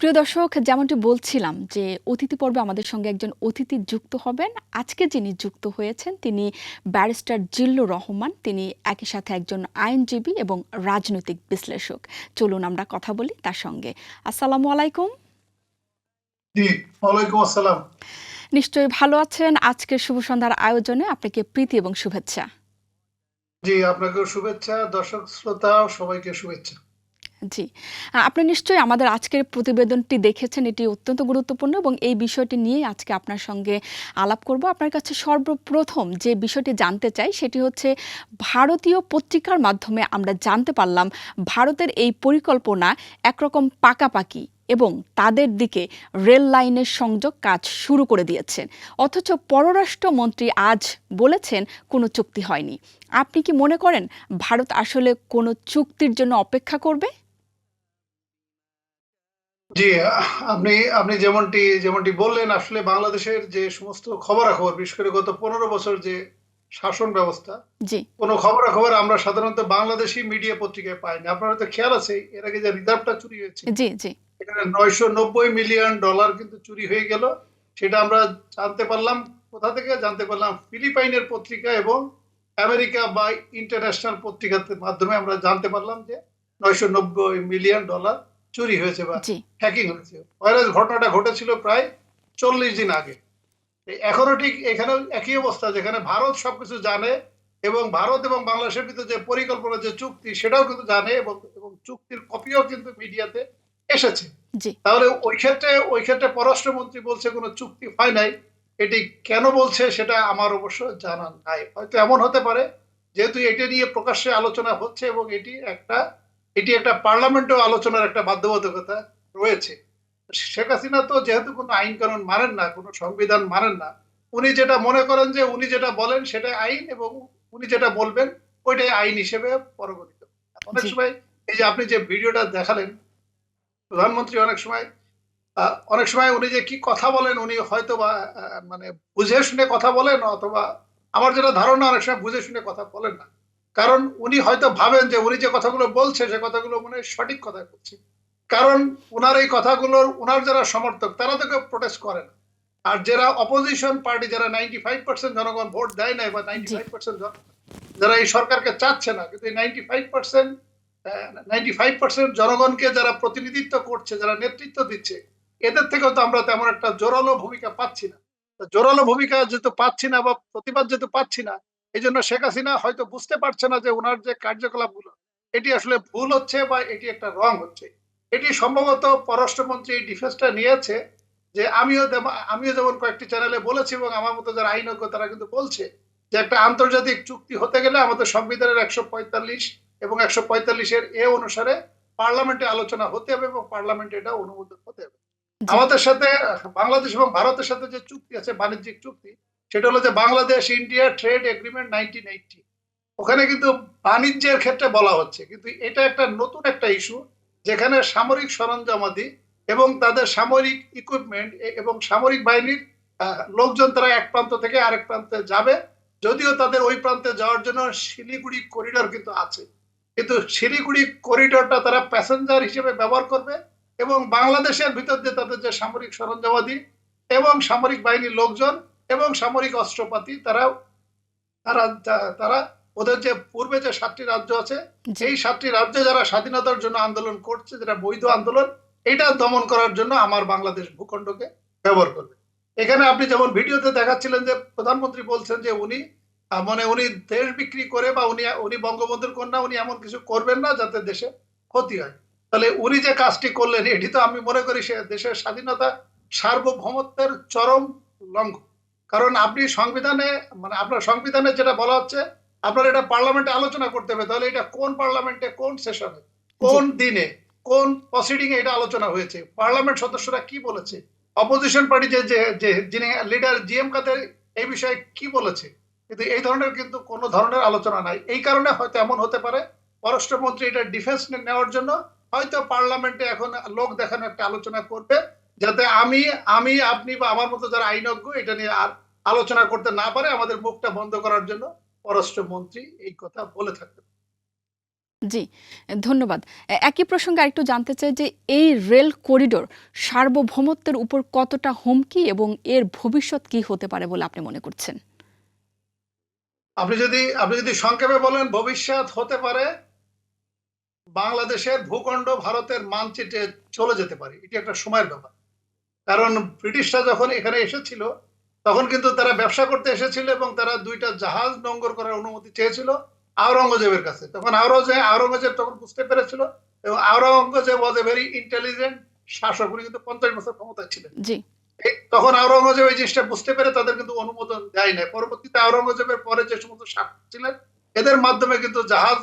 প্রিয় দর্শক যেমনটি বলছিলাম যে অতিথি পর্বে আমাদের সঙ্গে একজন অতিথি যুক্ত হবেন। আজকে যিনি যুক্ত হয়েছেন তিনি ব্যারিস্টার জিল্লুর রহমান। তিনি একই সাথে একজন আইনজীবী এবং রাজনৈতিক বিশ্লেষক। চলুন আমরা কথা বলি তার সঙ্গে। আসসালামু আলাইকুম। আসসালাম। নিশ্চয়ই ভালো আছেন। আজকের শুভ সন্ধ্যার আয়োজনে আপনাকে প্রীতি এবং শুভেচ্ছা। জি আপনাকেও শুভেচ্ছা। দর্শক শ্রোতা সবাইকে শুভেচ্ছা। জি। আপনি নিশ্চয়ই আমাদের আজকের প্রতিবেদনটি দেখেছেন, এটি অত্যন্ত গুরুত্বপূর্ণ এবং এই বিষয়টি নিয়েই আজকে আপনার সঙ্গে আলাপ করব। আপনার কাছে সর্বপ্রথম যে বিষয়টি জানতে চাই, সেটি হচ্ছে ভারতীয় পত্রিকার মাধ্যমে আমরা জানতে পারলাম ভারতের এই পরিকল্পনা একরকম পাকাপাকি এবং তাদের দিকে রেল লাইনের সংযোগ কাজ শুরু করে দিয়েছেন অথচ পররাষ্ট্রমন্ত্রী আজ বলেছেন কোনো চুক্তি হয়নি। আপনি কি মনে করেন ভারত আসলে কোনো চুক্তির জন্য অপেক্ষা করবে? জি আপনি আপনি যেমনটি যেমনটি বললেন আসলে বাংলাদেশের যে সমস্ত খবরাখবর বিশেষ করে গত পনেরো বছর যে শাসন ব্যবস্থা কোনো খবরাখবর আমরা সাধারণত বাংলাদেশি মিডিয়া পত্রিকায় পাই না আপনার তো খেয়াল আছে এর আগে যে রিজার্ভটা চুরি হয়েছে জি জি। এখানে নয়শো নব্বই মিলিয়ন ডলার কিন্তু চুরি হয়ে গেল। সেটা আমরা জানতে পারলাম কোথা থেকে? জানতে পারলাম ফিলিপাইনের পত্রিকা এবং আমেরিকা বা ইন্টারন্যাশনাল পত্রিকার মাধ্যমে আমরা জানতে পারলাম যে নয়শো নব্বই মিলিয়ন ডলার চুরি হয়েছে বা হ্যাকিং হয়েছে। ভাইরাস ঘটনাটা ঘটেছিল প্রায় চল্লিশ দিন আগে। এখনও ঠিক এখানেও একই অবস্থা যেখানে ভারত সবকিছু জানে এবং ভারত এবং বাংলাদেশের ভিতরে যে পরিকল্পনা যে চুক্তি সেটাও কিন্তু জানে এবং এবং চুক্তির কপিও কিন্তু মিডিয়াতে এসেছে। তাহলে ওই ক্ষেত্রে ওই ক্ষেত্রে পররাষ্ট্রমন্ত্রী বলছে কোনো চুক্তি হয় নাই। এটি কেন বলছে সেটা আমার অবশ্য জানা নাই। হয়তো এমন হতে পারে যেহেতু এটা নিয়ে প্রকাশ্যে আলোচনা হচ্ছে এবং এটি একটা এটি একটা পার্লামেন্টেও আলোচনার একটা বাধ্যবাধকতা রয়েছে। শেখ হাসিনা তো যেহেতু কোনো আইন কানুন মানেন না কোনো সংবিধান মানেন না উনি যেটা মনে করেন যে উনি যেটা বলেন সেটা আইন এবং উনি যেটা বলবেন ওইটাই আইন হিসেবে পরগণিত। অনেক সময় এই যে আপনি যে ভিডিওটা দেখালেন প্রধানমন্ত্রী অনেক সময় অনেক সময় উনি যে কি কথা বলেন উনি হয়তো বা মানে বুঝে শুনে কথা বলেন অথবা আমার যেটা ধারণা অনেক সময় বুঝে শুনে কথা বলেন না। কারণ উনি হয়তো ভাবেন যে উনি যে কথাগুলো বলছে সে কথাগুলো মনে সঠিক কথা বলছে। কারণ ওনার এই কথাগুলোর ওনার যারা সমর্থক তারা তো কেউ প্রোটেস্ট করে না। আর যারা অপোজিশন পার্টি যারা নাইনটি ফাইভ পার্সেন্ট জনগণ ভোট দেয় নাই বা নাইনটি ফাইভ পার্সেন্ট যারা এই সরকারকে চাচ্ছে না কিন্তু ninety five percent ninety five percent জনগণকে যারা প্রতিনিধিত্ব করছে যারা নেতৃত্ব দিচ্ছে এদের থেকেও তো আমরা তেমন একটা জোরালো ভূমিকা পাচ্ছি না। জোরালো ভূমিকা যেহেতু পাচ্ছি না বা প্রতিবাদ যেহেতু পাচ্ছি না এই জন্য শেখ হাসিনা হয়তো বুঝতে পারছে না যে ওনার যে কার্যকলাপগুলো এটি আসলে ভুল হচ্ছে বা এটি একটা রং হচ্ছে এটি সম্ভবত পররাষ্ট্রমন্ত্রী এই ডিফেন্সটা নিয়েছে যে আমিও আমিও যেমন কয়েকটি চ্যানেলে বলেছি এবং আমার মতো যারা আইনজ্ঞ তারা কিন্তু বলছে যে একটা আন্তর্জাতিক চুক্তি হতে গেলে আমাদের সংবিধানের একশো পঁয়তাল্লিশ এবং একশো পঁয়তাল্লিশের এ অনুসারে পার্লামেন্টে আলোচনা হতে হবে এবং পার্লামেন্টে এটা অনুমোদন হতে হবে। আমাদের সাথে বাংলাদেশ এবং ভারতের সাথে যে চুক্তি আছে বাণিজ্যিক চুক্তি সেটা হলো যে Bangladesh, India trade agreement nineteen eighty. ওখানে কিন্তু বাণিজ্যের ক্ষেত্রে বলা হচ্ছে, কিন্তু এটা একটা নতুন একটা ইস্যু যেখানে সামরিক সরঞ্জামাদি এবং তাদের সামরিক ইকুইপমেন্ট এবং সামরিক বাহিনীর লোকজন তারা এক প্রান্ত থেকে আরেক প্রান্তে যাবে। যদিও তাদের ওই প্রান্তে যাওয়ার জন্য শিলিগুড়ি করিডোর কিন্তু আছে। কিন্তু শিলিগুড়ি করিডোরটা তারা প্যাসেঞ্জার হিসেবে ব্যবহার করবে এবং বাংলাদেশের ভিতর দিয়ে তাদের যে সামরিক সরঞ্জামাদি এবং সামরিক বাহিনীর লোকজন এবং সামরিক অস্ত্রপাতি তারা তারা তারা ওদের যে পূর্বে যে সাতটি রাজ্য আছে এই সাতটি রাজ্যে যারা স্বাধীনতার জন্য আন্দোলন করছে যেটা বৈধ আন্দোলন এটা দমন করার জন্য আমার বাংলাদেশ ভূখণ্ডকে ব্যবহার করবে। এখানে আপনি যেমন ভিডিওতে দেখাচ্ছিলেন যে প্রধানমন্ত্রী বলছেন যে উনি মানে উনি দেশ বিক্রি করে বা উনি উনি বঙ্গবন্ধুর কন্যা উনি এমন কিছু করবেন না যাতে দেশে ক্ষতি হয়। তাহলে উনি যে কাজটি করলেন এটি তো আমি মনে করি সে দেশের স্বাধীনতা সার্বভৌমত্বের চরম লঙ্ঘন। কারণ আপনি সংবিধানে মানে আপনার সংবিধানে যেটা বলা হচ্ছে আপনার এটা পার্লামেন্টে আলোচনা করতে হবে তাহলে এটা কোন পার্লামেন্টে কোন সেশনে কোন দিনে কোন প্রসিডিং এ এটা আলোচনা হয়েছে পার্লামেন্ট সদস্যরা কি বলেছে অপোজিশন পার্টি যে যে- যে যিনি লিডার জিএম কাদের এই বিষয়ে কি বলেছে কিন্তু এই ধরনের কিন্তু কোনো ধরনের আলোচনা নাই এই কারণে হয়তো এমন হতে পারে পররাষ্ট্রমন্ত্রী এটা ডিফেন্স নেওয়ার জন্য হয়তো পার্লামেন্টে এখন লোক দেখানো একটা আলোচনা করবে যাতে আমি আমি আপনি বা আমার মতো যারা আইনজ্ঞ এটা নিয়ে আর আলোচনা করতে না পারে আমাদের মুখটা বন্ধ করার জন্য পররাষ্ট্রমন্ত্রী এই কথা বলে থাকবেন। জি ধন্যবাদ। একই প্রসঙ্গে আরেকটু জানতে চাই যে এই রেল করিডোর সার্বভৌমত্বের উপর কতটা হুমকি এবং এর ভবিষ্যৎ কি হতে পারে বলে আপনি মনে করছেন? আপনি যদি আপনি যদি সংক্ষেপে বলেন ভবিষ্যৎ হতে পারে বাংলাদেশের ভূখণ্ড ভারতের মানচিত্রে চলে যেতে পারে এটি একটা সময়ের ব্যাপার। কারণ ব্রিটিশরা যখন এখানে এসেছিল তখন কিন্তু তারা ব্যবসা করতে এসেছিল এবং তারা দুইটা জাহাজ নোঙ্গর করার অনুমতি চেয়েছিল আওরঙ্গজেবের কাছে। তখন আওরঙ্গজেব আওরঙ্গজেব তখন বুঝতে পেরেছিল এবং Aurangzeb was a very intelligent শাসক উনি কিন্তু পঞ্চাশ বছর ক্ষমতায় ছিলেন। তখন আওরঙ্গজেব এই জিনিসটা বুঝতে পেরে তাদের কিন্তু অনুমোদন দেয় নাই। পরবর্তীতে আওরঙ্গজেবের পরে যে সমস্ত শাসক ছিলেন এদের মাধ্যমে কিন্তু জাহাজ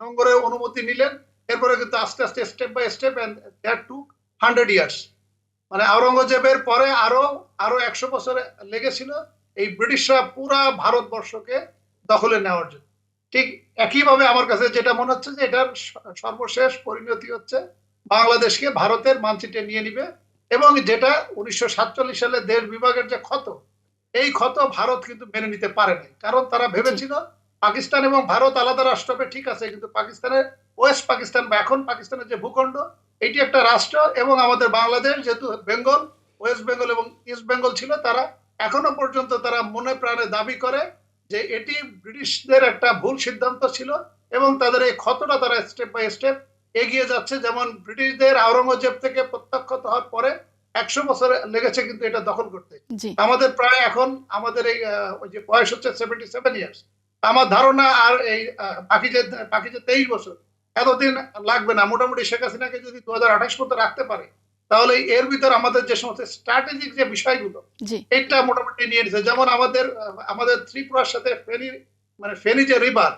নোঙ্গরের অনুমতি নিলেন। এরপরে কিন্তু আস্তে আস্তে step by step and that two hundred years মানে আওরঙ্গজেবের পরে আরও আরও একশো বছর লেগেছিল এই ব্রিটিশরা পুরা ভারতবর্ষকে দখলে নেওয়ার জন্য। ঠিক একইভাবে আমার কাছে যেটা মনে হচ্ছে যে এটার সর্বশেষ পরিণতি হচ্ছে বাংলাদেশকে ভারতের মানচিত্রে নিয়ে নিবে এবং যেটা উনিশশো সাতচল্লিশ সালে দেশ বিভাগের যে ক্ষত এই ক্ষত ভারত কিন্তু মেনে নিতে পারে নাই। কারণ তারা ভেবেছিল পাকিস্তান এবং ভারত আলাদা রাষ্ট্র হবে ঠিক আছে কিন্তু পাকিস্তানের ওয়েস্ট পাকিস্তান বা এখন পাকিস্তানের যে ভূখণ্ড এটি একটা রাষ্ট্র এবং আমাদের বাংলাদেশ যেহেতু বেঙ্গল ওয়েস্ট বেঙ্গল এবং ইস্ট বেঙ্গল ছিল তারা এখনও পর্যন্ত তারা মনে প্রাণে দাবি করে যে এটি ব্রিটিশদের একটা ভুল সিদ্ধান্ত ছিল এবং তাদের এই ক্ষতটা তারা স্টেপ বাই স্টেপ এগিয়ে যাচ্ছে। যেমন ব্রিটিশদের আওরঙ্গজেব থেকে প্রত্যাখ্যাত হওয়ার পরে একশো বছর লেগেছে কিন্তু এটা দখল করতে। আমাদের প্রায় এখন আমাদের এই ওই যে বয়স হচ্ছে সেভেন্টি সেভেন ইয়ার্স আমার ধারণা আর এই বাকি যে বাকি যে তেইশ বছর এতদিন লাগবে না। মোটামুটি শেখ হাসিনাকে যদি দু হাজার আঠাশ পর্যন্ত রাখতে পারে তাহলে এর ভিতর আমাদের যে সমস্ত স্ট্র্যাটেজিক যে বিষয়গুলো এটা মোটামুটি নিয়ে নিছে। যেমন আমাদের আমাদের ত্রিপুরার সাথে ফেনী মানে ফেনী যে রিভার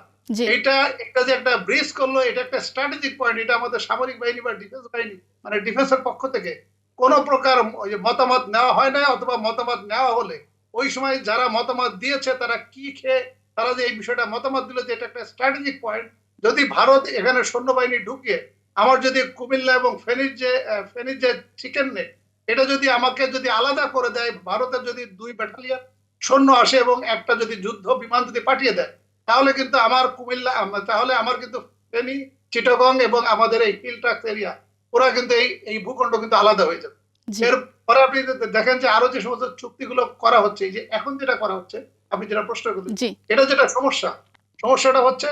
এটা এটা যে একটা ব্রিজ করল এটা একটা স্ট্র্যাটেজিক পয়েন্ট এটা আমাদের সামরিক বাহিনী বা ডিফেন্স বাহিনী মানে ডিফেন্সের পক্ষ থেকে কোনো প্রকার মতামত নেওয়া হয় না অথবা মতামত নেওয়া হলে ওই সময় যারা মতামত দিয়েছে তারা কি খেয়ে তারা যে এই বিষয়টা মতামত দিল যে এটা একটা স্ট্র্যাটেজিক পয়েন্ট যদি ভারত এখানে সৈন্যবাহিনী ঢুকিয়ে আমার যদি কুমিল্লা এবং ফেনীর যে ফেনীর যে চিকেন নেট এটা যদি আমাকে যদি আলাদা করে দেয় ভারতের যদি দুই ব্যাটালিয়ন সৈন্য আসে এবং একটা যদি যুদ্ধ বিমান যদি পাঠিয়ে দেয় তাহলে কিন্তু আমার কুমিল্লা তাহলে আমার কিন্তু ফেনী চিটাগং এবং আমাদের এই হিল ট্রাক্স এরিয়া ওরা কিন্তু এই এই ভূখণ্ড কিন্তু আলাদা হয়ে যাবে। জি। এর পরে আপনি দেখেন যে আরও যে সমস্ত চুক্তিগুলো করা হচ্ছে এই যে এখন যেটা করা হচ্ছে আপনি যেটা প্রশ্ন করলেন এটা যেটা সমস্যা সমস্যাটা হচ্ছে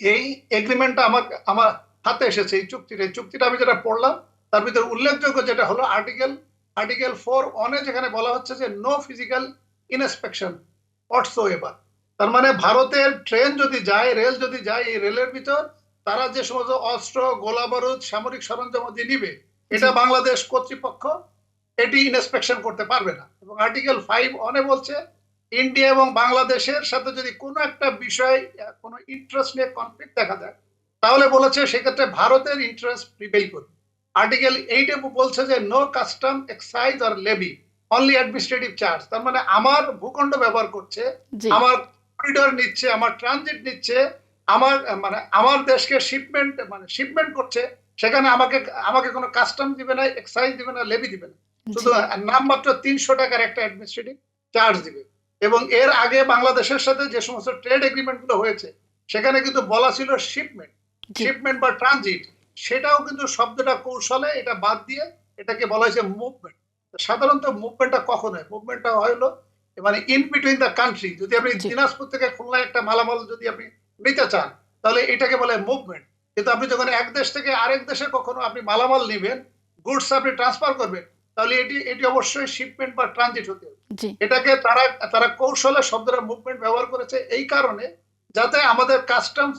এই এগ্রিমেন্টটা আমার আমার হাতে এসেছে এই চুক্তিটা এই চুক্তিটা আমি যেটা পড়লাম তার ভিতরে উল্লেখযোগ্য যেটা হলো আর্টিকেল আর্টিকেল ফোর অনে যেখানে বলা হচ্ছে যে নো ফিজিক্যাল ইনস্পেকশন হোয়াটসো এবার তার মানে ভারতের ট্রেন যদি যায় রেল যদি যায় এই রেলের ভিতর তারা যে সমস্ত অস্ত্র গোলা বারুদ সামরিক সরঞ্জাম দিয়ে নিবে এটা বাংলাদেশ কর্তৃপক্ষ এটি ইনস্পেকশন করতে পারবে না। এবং আর্টিকেল ফাইভ অনে বলছে ইন্ডিয়া এবং বাংলাদেশের সাথে যদি কোনো একটা বিষয় কোনো ইন্টারেস্ট নিয়ে কনফ্লিক্ট দেখা যায় তাহলে বলেছে সেক্ষেত্রে ভারতের ইন্টারেস্ট প্রিভেল করবে। আর্টিকেল এইটে বলছে যে নো কাস্টম এক্সাইজ আর লেবি অনলি অ্যাডমিনিস্ট্রেটিভ চার্জ তার মানে আমার ভূখণ্ড ব্যবহার করছে আমার করিডোর নিচ্ছে আমার ট্রানজিট নিচ্ছে আমার মানে আমার দেশকে শিপমেন্ট মানে শিপমেন্ট করছে সেখানে আমাকে আমাকে কোনো কাস্টম দিবে না এক্সাইজ দিবে না লেবি দিবে না। শুধু নামমাত্র তিনশো টাকার একটা অ্যাডমিনিস্ট্রেটিভ চার্জ দিবে। এবং এর আগে বাংলাদেশের সাথে যে সমস্ত ট্রেড এগ্রিমেন্টগুলো হয়েছে সেখানে কিন্তু বলা ছিল শিপমেন্ট শিপমেন্ট বা ট্রানজিট সেটাও কিন্তু শব্দটা কৌশলে এটা বাদ দিয়ে এটাকে বলা হয়েছে মুভমেন্ট সাধারণত মুভমেন্টটা কখন হয়? মুভমেন্টটা হলো মানে ইন বিটুইন দ্য কান্ট্রি যদি আপনি। দিনাজপুর থেকে খুলনায় একটা মালামাল যদি আপনি নিতে চান তাহলে এটাকে বলে মুভমেন্ট কিন্তু আপনি যখন এক দেশ থেকে আরেক দেশে কখনো আপনি মালামাল নেবেন গুডস আপনি ট্রান্সফার করবেন তাহলে এটি এটি অবশ্যই শিপমেন্ট বা ট্রানজিট হতে হবে। এটাকে তারা তারা কৌশলে শব্দটা মুভমেন্ট ব্যবহার করেছে এই কারণে যাতে আমাদের কাস্টমস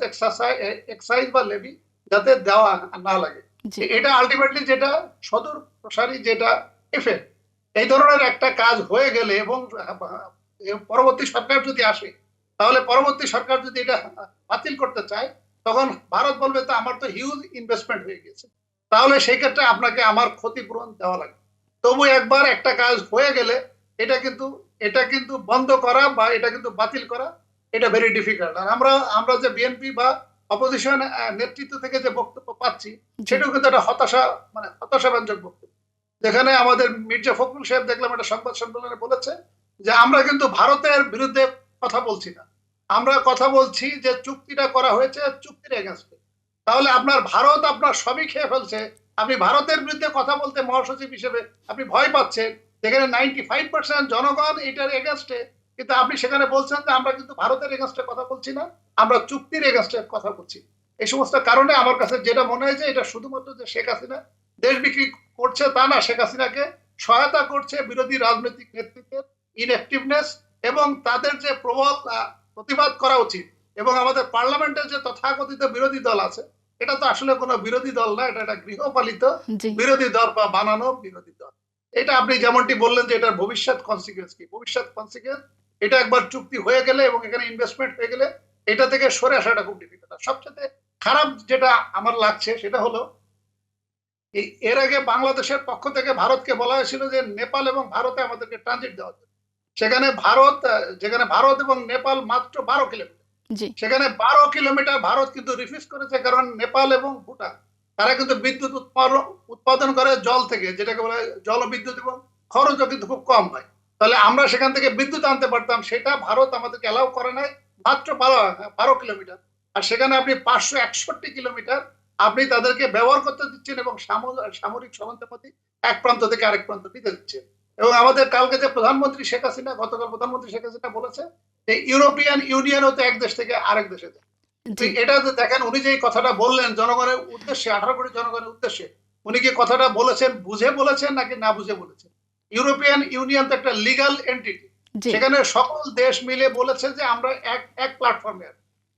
এক্সাইজ বা লেভি যাতে দেওয়া না লাগে। এটা আলটিমেটলি যেটা সদর প্রসারী যেটা এফেক্ট এই ধরনের একটা কাজ হয়ে গেলে এবং পরবর্তী সরকার যদি আসে তাহলে পরবর্তী সরকার যদি এটা বাতিল করতে চায় তখন ভারত বলবে তো আমার তো হিউজ ইনভেস্টমেন্ট হয়ে গেছে তাহলে সেই ক্ষেত্রে আপনাকে আমার ক্ষতিপূরণ দেওয়া লাগে তবু একবার একটা কাজ হয়ে গেলে এটা কিন্তু এটা কিন্তু বন্ধ করা বা এটা কিন্তু বাতিল করা এটা ভেরি ডিফিকাল্ট আর আমরা আমরা যে বিএনপি বা অপোজিশন নেতৃত্ব থেকে যে বক্তব্য পাচ্ছি সেটাও কিন্তু একটা হতাশা মানে হতাশাব্যঞ্জক বক্তব্য। যেখানে আমাদের মির্জা ফখরুল সাহেব দেখলাম একটা সংবাদ সম্মেলনে বলেছে যে আমরা কিন্তু ভারতের বিরুদ্ধে কথা বলছি না। আমরা কথা বলছি যে চুক্তিটা করা হয়েছে চুক্তির এগেনস্টে তাহলে আপনার ভারত আপনার সবই খেয়ে ফেলছে আপনি ভারতের বিরুদ্ধে কথা বলতে মহাসচিব হিসেবে আপনি ভয় পাচ্ছেন। যেখানে নাইনটি ফাইভ পার্সেন্ট জনগণ এটার এগেনস্টে কিন্তু আপনি সেখানে বলছেন যে আমরা কিন্তু ভারতের এগেনস্টে কথা বলছি না, আমরা চুক্তির এগেনস্টে কথা বলছি। এই সমস্ত কারণে আমার কাছে যেটা মনে হয় যে এটা শুধুমাত্র যে শেখ হাসিনা দেশ বিক্রি করছে তা না, শেখ হাসিনাকে সহায়তা করছে বিরোধী রাজনৈতিক নেতৃত্বের ইনএক্টিভনেস এবং তাদের যে প্রবল প্রতিবাদ করা উচিত এবং আমাদের পার্লামেন্টের যে তথাকথিত বিরোধী দল আছে এটা তো আসলে কোনো বিরোধী দল না এটা একটা গৃহপালিত বিরোধী দল বা বানানো বিরোধী দল। এটা আপনি যেমনটি বললেন যে এটার ভবিষ্যৎ কনসিকুয়েন্স কি? ভবিষ্যৎ কনসিকুয়েন্স এটা একবার চুক্তি হয়ে গেলে এবং এখানে ইনভেস্টমেন্ট হয়ে গেলে এটা থেকে সরে আসাটা খুব ডিফিকাল্ট সবচেয়ে খারাপ যেটা আমার লাগছে সেটা হলো এই এর আগে বাংলাদেশের পক্ষ থেকে ভারতকে বলা হয়েছিল যে নেপাল এবং ভারতে আমাদেরকে ট্রানজিট দেওয়া সেখানে ভারত যেখানে ভারত এবং নেপাল মাত্র বারো কিলোমিটার সেখানে বারো কিলোমিটার ভারত কিন্তু রিফিউজ করেছে, কারণ নেপাল এবং ভুটান, তারা কিন্তু বিদ্যুৎ উৎপাদন উৎপাদন করে জল থেকে, যেটাকে বলে জলবিদ্যুৎ এবং খরচও কিন্তু খুব কম হয়। তাহলে আমরা সেখান থেকে বিদ্যুৎ আনতে পারতাম, সেটা ভারত আমাদেরকে অ্যালাউ করে নাই, মাত্র বারো বারো কিলোমিটার। আর সেখানে আপনি পাঁচশো একষট্টি কিলোমিটার আপনি তাদেরকে ব্যবহার করতে দিচ্ছেন এবং সামো- সামরিক সমান্তপাতি এক প্রান্ত থেকে আরেক প্রান্ত দিতে দিচ্ছেন। এবং আমাদের কালকে যে প্রধানমন্ত্রী শেখ হাসিনা গতকাল প্রধানমন্ত্রী শেখ হাসিনা বলেছে যে ইউরোপিয়ান ইউনিয়নও তো এক দেশ থেকে আরেক দেশে যায়। এটা দেখেন উনি যে কথাটা বললেন জনগণের উদ্দেশ্যে আঠারো কোটি জনগণের উদ্দেশ্যে উনি কি কথাটা বলেছেন বুঝে বলেছেন নাকি না বুঝে বলেছেন? ইউরোপিয়ান ইউনিয়ন তো একটা লিগাল এন্টিটি সেখানে সকল দেশ মিলে বলেছে যে আমরা এক এক প্ল্যাটফর্মে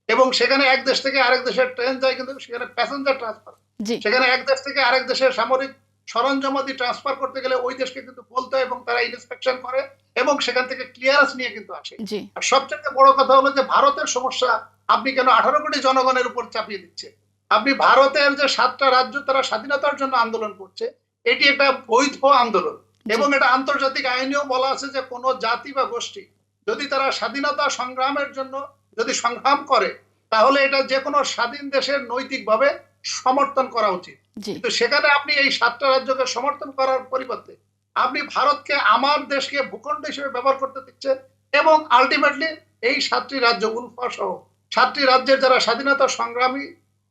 এবং সেখানে এক দেশ থেকে আরেক দেশের ট্রেন যায় কিন্তু সেখানে প্যাসেঞ্জার ট্রান্সফার সেখানে এক দেশ থেকে আরেক দেশের সামরিক সরঞ্জামাদি ট্রান্সফার করতে গেলে ওই দেশকে কিন্তু বলতে হয় এবং তারা ইন্সপেকশন করে এবং সেখান থেকে ক্লিয়ারেন্স নিয়ে কিন্তু আসে। আর সবচেয়ে বড় কথা হলো যে ভারতের সমস্যা আপনি কেন আঠারো কোটি জনগণের উপর চাপিয়ে দিচ্ছে? আপনি ভারতের যে সাতটা রাজ্য তারা স্বাধীনতার জন্য আন্দোলন করছে এটি একটা বৈধ আন্দোলন। এবং এটা আন্তর্জাতিক আইনেও বলা আছে যে কোনো জাতি বা গোষ্ঠী যদি তারা স্বাধীনতা সংগ্রামের জন্য যদি সংগ্রাম করে তাহলে এটা যে কোনো স্বাধীন দেশের নৈতিকভাবে সমর্থন করা উচিত। কিন্তু সেখানে আপনি এই সাতটা রাজ্যকে সমর্থন করার পরিবর্তে আপনি ভারতকে আমার দেশকে ভূখণ্ড হিসেবে ব্যবহার করতে দিচ্ছেন এবং আলটিমেটলি এই সাতটি রাজ্য উলফা সহ সাতটি রাজ্যের যারা স্বাধীনতা সংগ্রামী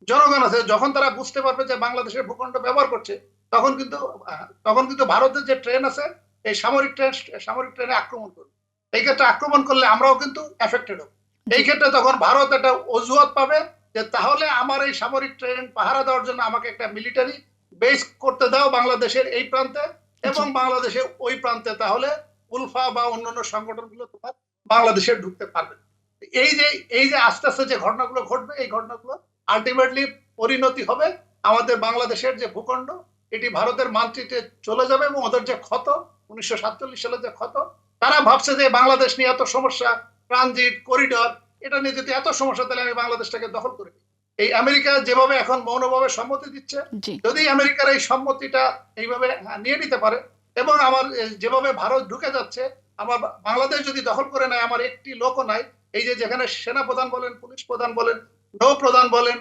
জনগণ আছে যখন তারা বুঝতে পারবে যে বাংলাদেশের ভূখণ্ড ব্যবহার করছে তখন কিন্তু তখন কিন্তু ভারতের যে ট্রেন আছে এই সামরিক ট্রেন সামরিক ট্রেনে আক্রমণ করবে। এই ক্ষেত্রে আক্রমণ করলে আমরাও কিন্তু এফেক্টেড হব। এই ক্ষেত্রে তখন ভারত একটা অজুহাত পাবে যে তাহলে আমার এই সামরিক ট্রেন পাহারা দেওয়ার জন্য আমাকে একটা মিলিটারি বেস করতে দাও বাংলাদেশের এই প্রান্তে এবং বাংলাদেশের ওই প্রান্তে তাহলে উলফা বা অন্যান্য সংগঠনগুলো তোমার বাংলাদেশে ঢুকতে পারবে। এই যে এই যে আস্তে আস্তে যে ঘটনাগুলো ঘটবে এই ঘটনাগুলো আলটিমেটলি পরিণতি হবে আমাদের বাংলাদেশের যে ভূখণ্ড এটি ভারতের মানচিত্রে চলে যাবে এবং ওদের যে ক্ষত উনিশশো সাতচল্লিশ সালের যে ক্ষত তারা ভাবছে যে বাংলাদেশ নিয়ে এত সমস্যা ট্রানজিট করিডর এটা নিয়ে যদি এত সমস্যা তাহলে আমি বাংলাদেশটাকে দখল করে এই আমেরিকা যেভাবে এখন মৌনভাবে সম্মতি দিচ্ছে যদি আমেরিকার এই সম্মতিটা এইভাবে হ্যাঁ, নিয়ে নিতে পারে এবং আমার যেভাবে ভারত ঢুকে যাচ্ছে আমার বাংলাদেশ যদি দখল করে নেয় আমার একটি লোকও নাই। এই যে যেখানে সেনা প্রধান বলেন পুলিশ প্রধান বলেন নৌ প্রধান বলেন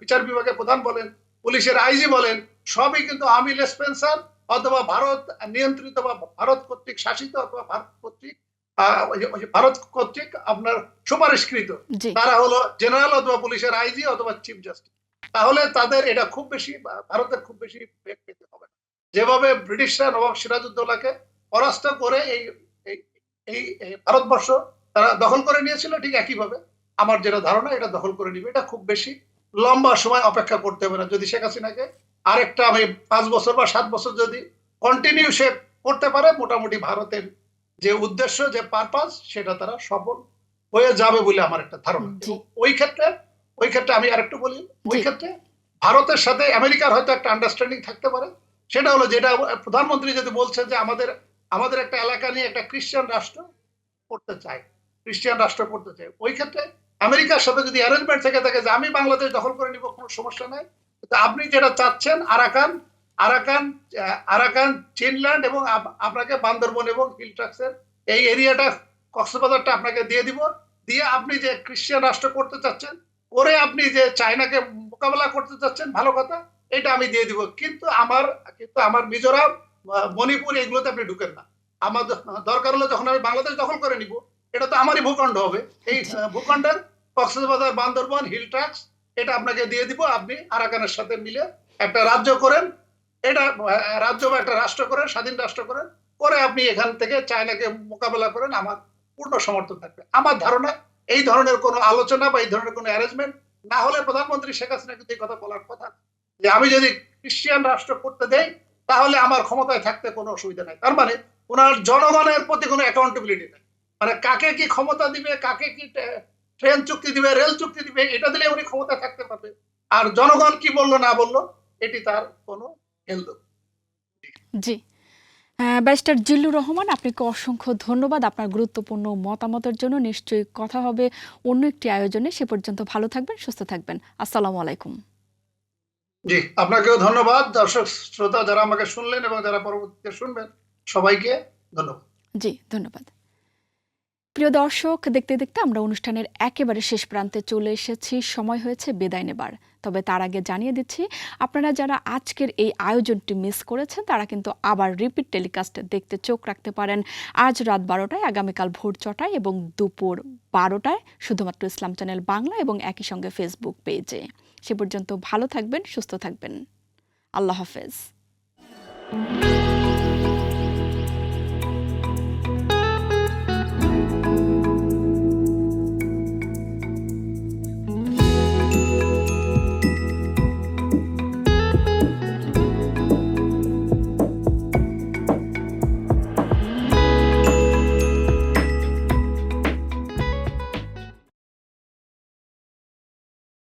বিচার বিভাগের প্রধান বলেন পুলিশের আইজি বলেন সবই কিন্তু আমিল স্পেন্সার অথবা ভারত নিয়ন্ত্রিত বা ভারত কর্তৃক শাসিত অথবা ভারত কর্তৃক ভারত কর্তৃক আপনার সুপারিশকৃত। তারা হলো জেনারেল অথবা পুলিশের আইজি অথবা চিফ জাস্টিস। তাহলে তাদের এটা খুব বেশি ভারতের খুব বেশি বেগ পেতে হবে যেভাবে ব্রিটিশরা নবাব সিরাজউদ্দৌলাকে পরাস্ত করে এই এই- এই এই ভারতবর্ষ তারা দখল করে নিয়েছিল ঠিক একইভাবে আমার যেটা ধারণা এটা দখল করে নিবে। এটা খুব বেশি লম্বা সময় অপেক্ষা করতে হবে না। যদি শেখ হাসিনাকে আরেকটা আমি পাঁচ বছর বা সাত বছর যদি কন্টিনিউ সে করতে পারে মোটামুটি ভারতের যে উদ্দেশ্য যে পারপাস সেটা তারা সফল হয়ে যাবে বলে আমার একটা ধারণা। ওই ক্ষেত্রে ওই ক্ষেত্রে আমি আরেকটু বলি ওই ক্ষেত্রে ভারতের সাথে আমেরিকার হয়তো একটা আন্ডারস্ট্যান্ডিং থাকতে পারে। সেটা হলো যেটা প্রধানমন্ত্রী যদি বলছে যে আমাদের আমাদের একটা এলাকা নিয়ে একটা খ্রিস্টান রাষ্ট্র করতে চায় খ্রিস্টান রাষ্ট্র করতে চায় ওই ক্ষেত্রে আমেরিকার সাথে যদি অ্যারেঞ্জমেন্ট থেকে থাকে যে আমি বাংলাদেশ দখল করে নিব কোনো সমস্যা নাই। কিন্তু আপনি যেটা চাচ্ছেন আরাকান আরাকান আরাকান চিনল্যান্ড এবং আপনাকে বান্দরবন এবং হিল হিলট্রাক্সের এই এরিয়াটা কক্সবাজারটা আপনাকে দিয়ে দিব। দিয়ে আপনি যে খ্রিস্টান রাষ্ট্র করতে চাচ্ছেন করে আপনি যে চায়নাকে মোকাবেলা করতে চাচ্ছেন ভালো কথা এটা আমি দিয়ে দিব। কিন্তু আমার কিন্তু আমার মিজোরাম মণিপুর এগুলোতে আপনি ঢুকেন না। আমার দরকার হলে যখন আমি বাংলাদেশ দখল করে নিব এটা তো আমারই ভূখণ্ড হবে। এই ভূখণ্ডের কক্সবাজার বান্দরবন হিল ট্রাক্স এটা আপনাকে দিয়ে দিব। আপনি আরাকানের সাথে মিলে একটা রাজ্য করেন এটা রাজ্য বা একটা রাষ্ট্র করেন, স্বাধীন রাষ্ট্র করেন, পরে আপনি এখান থেকে চায়নাকে মোকাবেলা করেন, আমার পূর্ণ সমর্থন থাকবে। আমার ধারণা, এই ধরনের কোনো আলোচনা বা এই ধরনের কোনো অ্যারেঞ্জমেন্ট না হলে প্রধানমন্ত্রী শেখ হাসিনা কিন্তু এই কথা বলার কথা। যে আমি যদি খ্রিস্টিয়ান রাষ্ট্র করতে দেই, তাহলে আমার ক্ষমতায় থাকতে কোনো অসুবিধা নাই। তার মানে ওনার জনগণের প্রতি কোনো অ্যাকাউন্টেবিলিটি নেই। মানে কাকে কি ক্ষমতা দিবে, কাকে কি ট্রেন চুক্তি দিবে, রেল চুক্তি দিবে, এটা দিলে উনি ক্ষমতা থাকতে পারবে। আর জনগণ কি বলল, না বলল, এটি তার কোনো জি। আহ, ব্যারিস্টার জিল্লুর রহমান আপনাকে অসংখ্য ধন্যবাদ। আপনার গুরুত্বপূর্ণ মতামতের জন্য নিশ্চয়ই কথা হবে অন্য একটি আয়োজনে। সে পর্যন্ত ভালো থাকবেন সুস্থ থাকবেন। আসসালামু আলাইকুম। জি আপনাকেও ধন্যবাদ। দর্শক শ্রোতা যারা আমাকে শুনলেন এবং যারা পরবর্তীতে শুনবেন সবাইকে ধন্যবাদ। জি ধন্যবাদ। প্রিয় দর্শক দেখতে দেখতে আমরা অনুষ্ঠানের একেবারে শেষ প্রান্তে চলে এসেছি। সময় হয়েছে বিদায় নেবার। তবে তার আগে জানিয়ে দিচ্ছি, আপনারা যারা আজকের এই আয়োজনটি মিস করেছেন, তারা কিন্তু আবার রিপিট টেলিকাস্ট দেখতে চোখ রাখতে পারেন। আজ রাত বারোটায়, আগামীকাল ভোর ছটায় এবং দুপুর বারোটায় শুধুমাত্র ইসলাম চ্যানেল বাংলা এবং একই সঙ্গে ফেসবুক পেজে সে পর্যন্ত ভালো থাকবেন, সুস্থ থাকবেন। আল্লাহ হাফেজ।